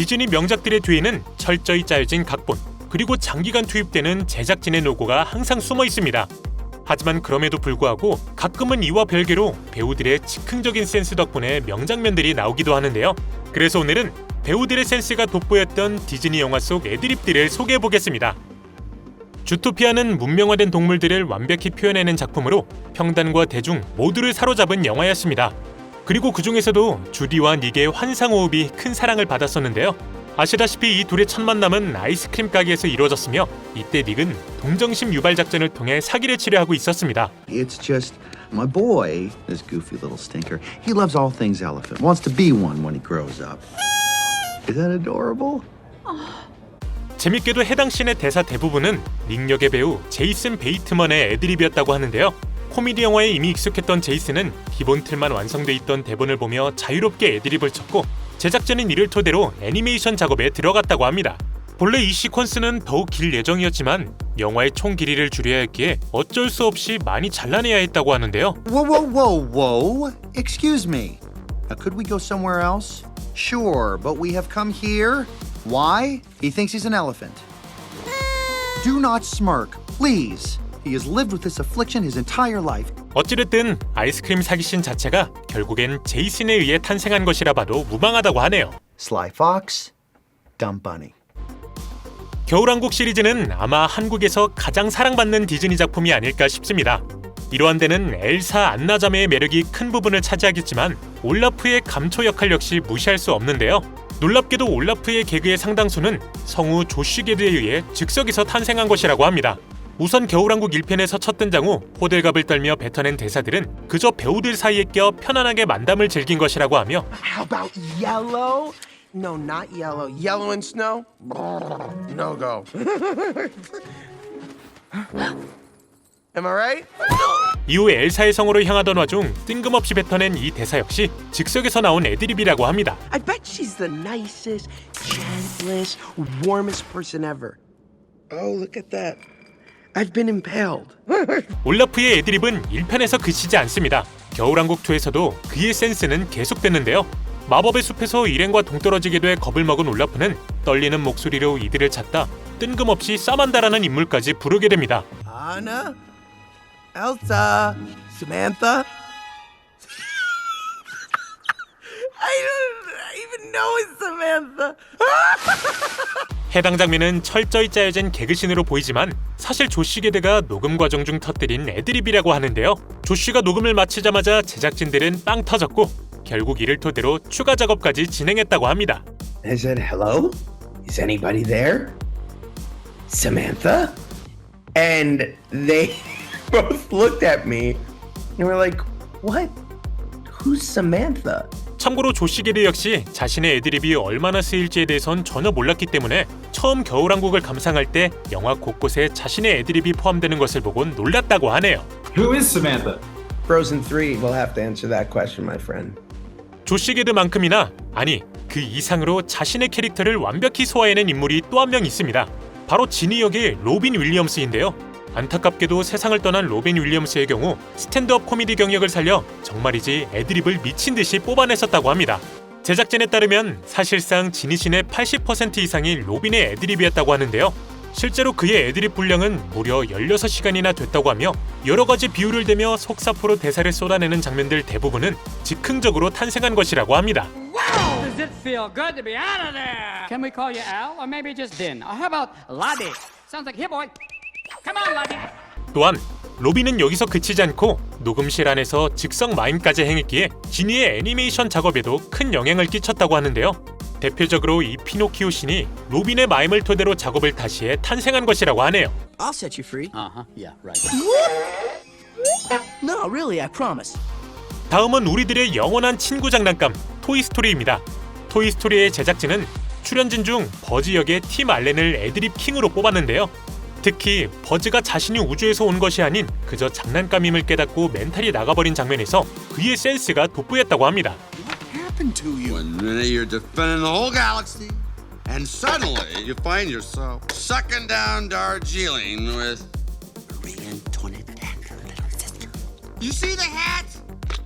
디즈니 명작들의 뒤에는 철저히 짜여진 각본, 그리고 장기간 투입되는 제작진의 노고가 항상 숨어 있습니다. 하지만 그럼에도 불구하고 가끔은 이와 별개로 배우들의 즉흥적인 센스 덕분에 명장면들이 나오기도 하는데요. 그래서 오늘은 배우들의 센스가 돋보였던 디즈니 영화 속 애드립들을 소개해 보겠습니다. 주토피아는 문명화된 동물들을 완벽히 표현해낸 작품으로 평단과 대중 모두를 사로잡은 영화였습니다. 그리고 그 중에서도 주디와 닉의 환상 호흡이 큰 사랑을 받았었는데요. 아시다시피 이 둘의 첫 만남은 아이스크림 가게에서 이루어졌으며 이때 닉은 동정심 유발 작전을 통해 사기를 치려하고 있었습니다. It's just my boy, this goofy little stinker. He loves all things elephant. Wants to be one when he grows up. Is that adorable? 재밌게도 해당 씬의 대사 대부분은 닉 역의 배우 제이슨 베이트먼의 애드립이었다고 하는데요. 코미디 영화에 이미 익숙했던 제이슨은 기본 틀만 완성돼 있던 대본을 보며 자유롭게 애드립을 쳤고 제작진은 이를 토대로 애니메이션 작업에 들어갔다고 합니다. 본래 이 시퀀스는 더욱 길 예정이었지만 영화의 총 길이를 줄여야 했기에 어쩔 수 없이 많이 잘라내야 했다고 하는데요. Whoa, whoa, whoa, whoa. Excuse me. Could we go somewhere else? Sure, but we have come here. Why? He thinks he's an elephant. Do not smirk, please. He has lived with this affliction his entire life. 어찌됐든 아이스크림 사기씬 자체가 결국엔 제이슨에 의해 탄생한 것이라 봐도 무방하다고 하네요. Sly Fox, Dumb Bunny. 겨울왕국 시리즈는 아마 한국에서 가장 사랑받는 디즈니 작품이 아닐까 싶습니다. 이러한 데는 엘사 안나 자매의 매력이 큰 부분을 차지하겠지만 올라프의 감초 역할 역시 무시할 수 없는데요. 놀랍게도 올라프의 개그의 상당수는 성우 조쉬 게드에 의해 즉석에서 탄생한 것이라고 합니다. 우선 겨울왕국 1편에서 첫 등장 후 호들갑을 떨며 뱉어낸 대사들은 그저 배우들 사이에 껴 편안하게 만담을 즐긴 것이라고 하며 How about yellow? No, not yellow. Yellow and snow? No go. Am I right? 이후 엘사의 성으로 향하던 와중 뜬금없이 뱉어낸 이 대사 역시 즉석에서 나온 애드립이라고 합니다. I bet she's the nicest, gentlest, warmest person ever. Oh, look at that. I've been impaled. 올라프의 애드립은 1편에서 그치지 않습니다. 겨울왕국 2에서도 그의 센스는 계속됐는데요. 마법의 숲에서 일행과 동떨어지게 돼 겁을 먹은 올라프는 떨리는 목소리로 이들을 찾다 뜬금없이 사만다라는 인물까지 부르게 됩니다. Anna? Elsa? Samantha? I don't even know it's Samantha. 해당 장면은 철저히 짜여진 개그신으로 보이지만 사실 조시 게드가 녹음 과정 중 터뜨린 애드립이라고 하는데요. 조시가 녹음을 마치자마자 제작진들은 빵 터졌고 결국 이를 토대로 추가 작업까지 진행했다고 합니다. I said, hello? Is anybody there? Samantha? And they both looked at me and were like, what? Who's Samantha? 참고로 조시 게드 역시 자신의 애드립이 얼마나 쓰일지에 대해선 전혀 몰랐기 때문에 처음 겨울왕국을 감상할 때 영화 곳곳에 자신의 애드립이 포함되는 것을 보곤 놀랐다고 하네요. Who is Samantha? Frozen 3 will have to answer that question, my friend. 조시 게드만큼이나 아니 그 이상으로 자신의 캐릭터를 완벽히 소화해낸 인물이 또 한 명 있습니다. 바로 지니 역의 로빈 윌리엄스인데요. 안타깝게도 세상을 떠난 로빈 윌리엄스의 경우 스탠드업 코미디 경력을 살려 정말이지 애드립을 미친 듯이 뽑아냈었다고 합니다. 제작진에 따르면 사실상 지니 신의 80% 이상이 로빈의 애드립이었다고 하는데요. 실제로 그의 애드립 분량은 무려 16시간이나 됐다고 하며 여러 가지 비유를 대며 속사포로 대사를 쏟아내는 장면들 대부분은 즉흥적으로 탄생한 것이라고 합니다. Does boy. Come on, Laddie. 또한 로빈은 여기서 그치지 않고 녹음실 안에서 즉석 마임까지 행했기에 지니의 애니메이션 작업에도 큰 영향을 끼쳤다고 하는데요. 대표적으로 이 피노키오 신이 로빈의 마임을 토대로 작업을 다시 해 탄생한 것이라고 하네요. I'll set you free. Uh huh. Yeah, right. No, really, I promise. 다음은 우리들의 영원한 친구 장난감 토이스토리입니다. 토이스토리의 제작진은 출연진 중 버즈 역의 팀 알렌을 애드립 킹으로 뽑았는데요. 특히 버즈가 자신이 우주에서 온 것이 아닌 그저 장난감임을 깨닫고 멘탈이 나가버린 장면에서 그의 센스가 돋보였다고 합니다. One minute you're defending the whole galaxy, and suddenly you find yourself sucking down Darjeeling with Reincarnated little sister. You see the hat?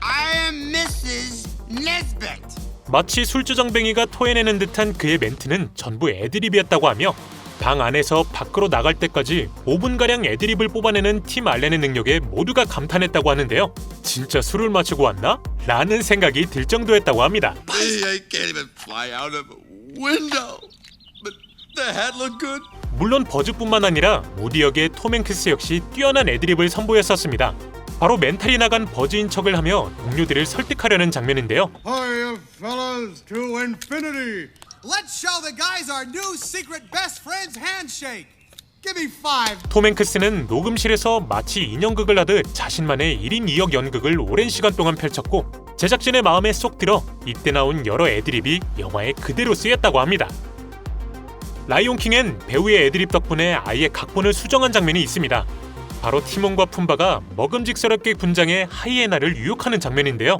I am Mrs. Nesbit. 마치 술주정뱅이가 토해내는 듯한 그의 멘트는 전부 애드립이었다고 하며 방 안에서 밖으로 나갈 때까지 5분가량 애드립을 뽑아내는 팀 알렌의 능력에 모두가 감탄했다고 하는데요. 진짜 술을 마시고 왔나? 라는 생각이 들 정도였다고 합니다. I can't even fly out of a window. But the hat looked good. 물론 버즈뿐만 아니라 무디 역의 톰 행크스 역시 뛰어난 애드립을 선보였었습니다. 바로 멘탈이 나간 버즈인 척을 하며 동료들을 설득하려는 장면인데요. Let's show the guys our new secret best friends handshake. Give me five. 톰 행크스는 녹음실에서 마치 인형극을 하듯 자신만의 1인 2역 연극을 오랜 시간 동안 펼쳤고 제작진의 마음에 쏙 들어 이때 나온 여러 애드립이 영화에 그대로 쓰였다고 합니다. 라이온킹엔 배우의 애드립 덕분에 아예 각본을 수정한 장면이 있습니다. 바로 티몬과 푼바가 먹음직스럽게 분장해 하이에나를 유혹하는 장면인데요.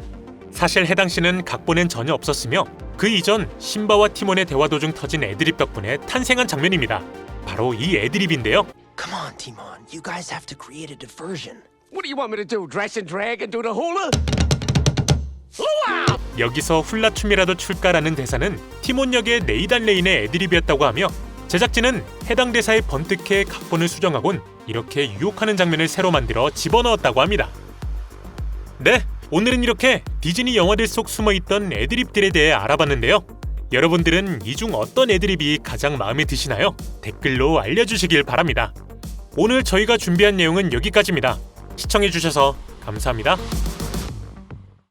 사실 해당 시는 각본엔 전혀 없었으며 그 이전 신바와 티몬의 대화 도중 터진 애드립 덕분에 탄생한 장면입니다. 바로 이 애드립인데요. Come on, Timon. You guys have to create a diversion. What do you want me to do? Dress and drag and do the hula? 여기서 훌라춤이라도 출까라는 대사는 티몬 역의 네이단 레인의 애드립이었다고 하며 제작진은 해당 대사에 번뜩해 각본을 수정하곤 이렇게 유혹하는 장면을 새로 만들어 집어넣었다고 합니다. 네, 오늘은 이렇게 디즈니 영화들 속 숨어있던 애드립들에 대해 알아봤는데요. 여러분들은 이 중 어떤 애드립이 가장 마음에 드시나요? 댓글로 알려주시길 바랍니다. 오늘 저희가 준비한 내용은 여기까지입니다. 시청해주셔서 감사합니다.